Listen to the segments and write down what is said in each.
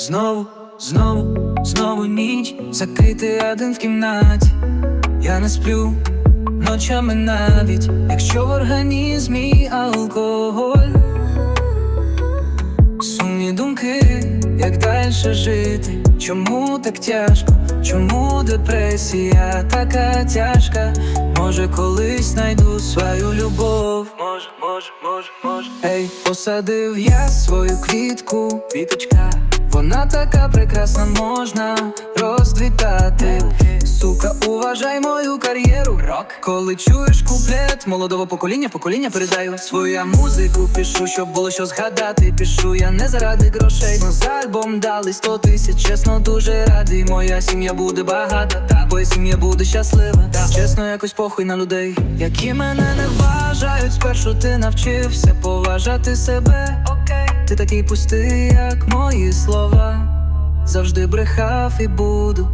Знову, знову, знову ніч, закритий один в кімнаті. Я не сплю ночами навіть, якщо в організмі алкоголь. Сумні думки, як далі жити, чому так тяжко, чому депресія така тяжка? Може, колись знайду свою любов. Може, може, може, може. Ей, посадив я свою квітку, квіточка. Вона така прекрасна, можна розквітати. Сука, уважай мою кар'єру. Рок, коли чуєш куплет молодого покоління, покоління передаю своя музику. Пишу, щоб було що згадати. Пишу я не заради грошей. Но за альбом дали 100 тисяч. Чесно, дуже радий. Моя сім'я буде багата, та твоя сім'я буде щаслива. Чесно, якось похуй на людей, які мене не вважають. Спершу ти навчився поважати себе. Окей, ти такий пустий, як мої слова. Завжди брехав і буду.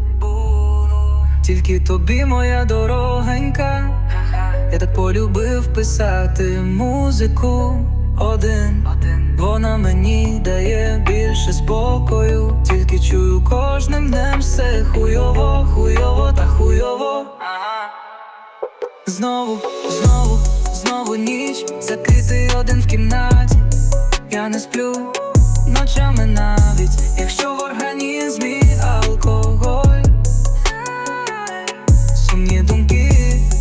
Тільки тобі моя дорогенька. Я так полюбив писати музику один. Вона мені дає більше спокою. Тільки чую кожним днем все хуйово, хуйово та хуйово. Знову, знову, знову ніч, закритий один в кімнаті. Я не сплю ночами навіть, якщо в організмі алкоголь. Сумні думки,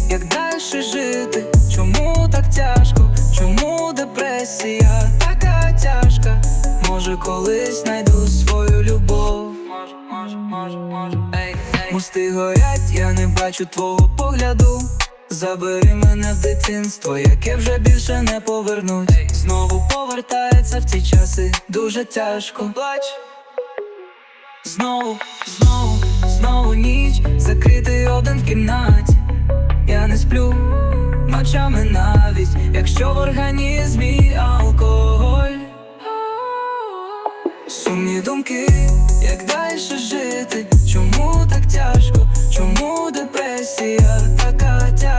як далі жити, чому так тяжко, чому депресія така тяжка? Може, колись знайду свою любов. Може, може, може, може. Мости горять, я не бачу твого погляду. Забери мене в дитинство, яке вже більше не повернуть. Знову повертається в ті часи, дуже тяжко плач. Знову, знову, знову ніч, закритий один в кімнаті. Я не сплю ночами навіть, якщо в організмі алкоголь. Сумні думки, як далі жити? Чому так тяжко? Чому депресія така тяжка?